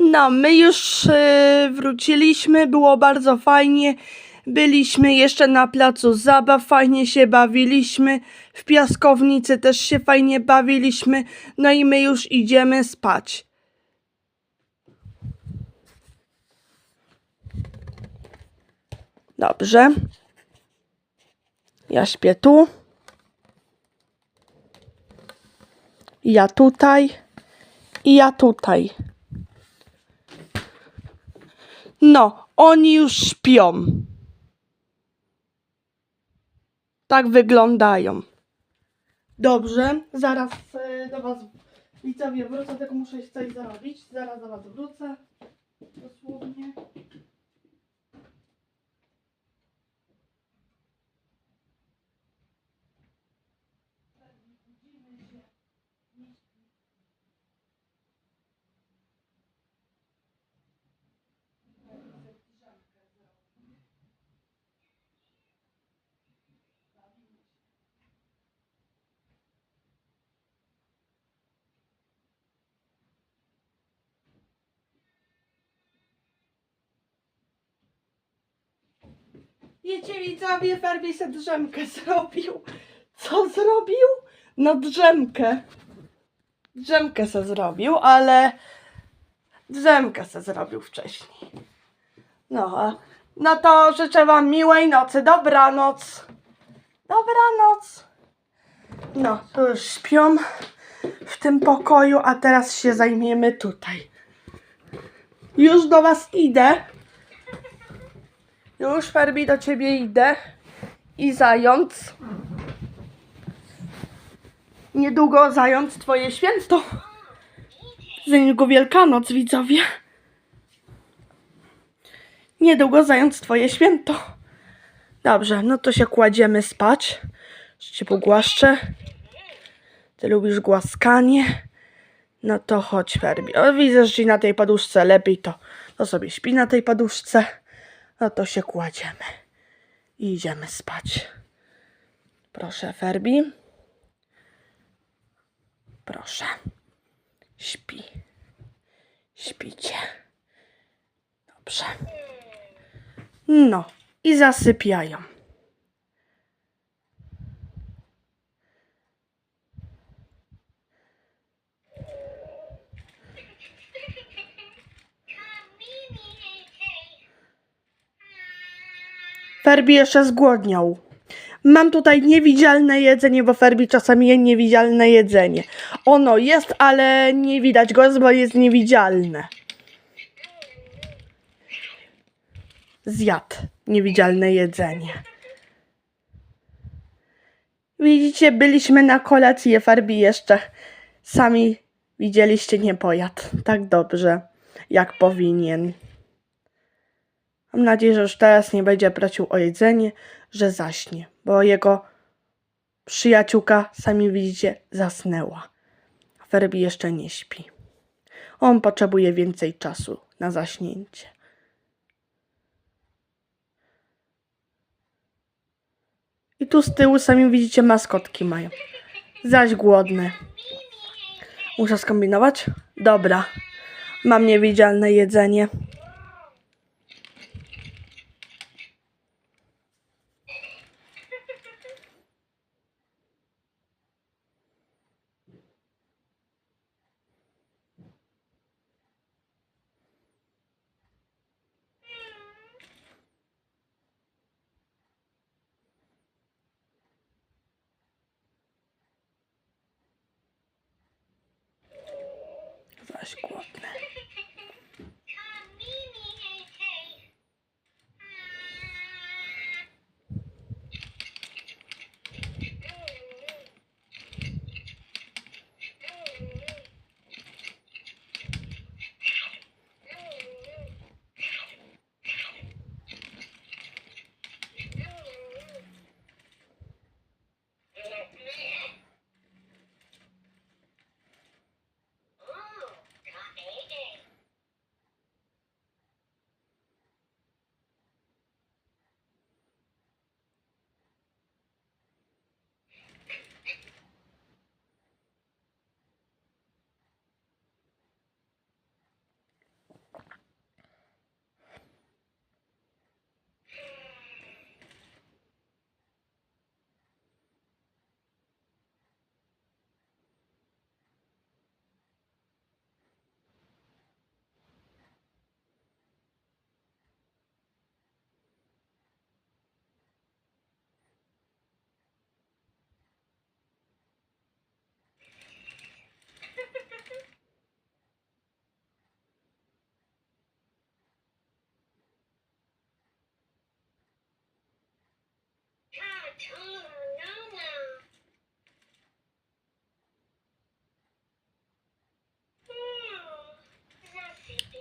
No, my już e, wróciliśmy, było bardzo fajnie. Byliśmy jeszcze na placu zabaw, fajnie się bawiliśmy. W piaskownicy też się fajnie bawiliśmy. No i my już idziemy spać. Dobrze. Ja śpię tu. Ja tutaj. I ja tutaj. No, oni już śpią. Tak wyglądają. Dobrze, zaraz e, do Was widzowie wrócę, tylko muszę coś zrobić. Zaraz do Was wrócę. Wiecie widzowie, Ferbi se drzemkę zrobił. Co zrobił? No drzemkę. Drzemkę se zrobił, ale drzemkę se zrobił wcześniej. No, no to życzę wam miłej nocy. Dobranoc. Dobranoc. No, to już śpią w tym pokoju, a teraz się zajmiemy tutaj. Już do was idę. Już, Ferbi, do ciebie idę. I zając. Niedługo zając twoje święto. Za niedługo Wielkanoc, widzowie. Niedługo zając twoje święto. Dobrze, no to się kładziemy spać. Że cię pogłaszczę. Ty lubisz głaskanie. No to chodź, Ferbi. O, widzę, że ci na tej poduszce lepiej, to, to sobie śpi na tej poduszce. No to się kładziemy i idziemy spać. Proszę, Ferbi. Proszę. Śpi. Śpicie. Dobrze. No i zasypiają. Ferbi jeszcze zgłodniał. Mam tutaj niewidzialne jedzenie, bo Ferbi czasami je niewidzialne jedzenie. Ono jest, ale nie widać go, bo jest niewidzialne. Zjadł niewidzialne jedzenie. Widzicie, byliśmy na kolację Ferbi jeszcze. Sami widzieliście, nie pojadł tak dobrze, jak powinien. Mam nadzieję, że już teraz nie będzie prosił o jedzenie, że zaśnie, bo jego przyjaciółka, sami widzicie, zasnęła. Ferbi jeszcze nie śpi. On potrzebuje więcej czasu na zaśnięcie. I tu z tyłu sami widzicie maskotki mają. Zaś głodne. Muszę skombinować? Dobra. Mam niewidzialne jedzenie. しくわけない。Yeah.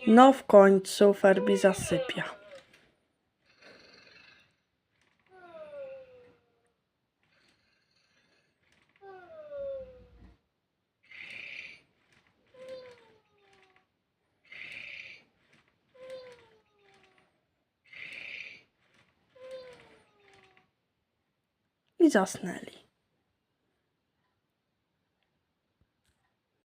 No w końcu Ferbi zasypia. I zasnęli.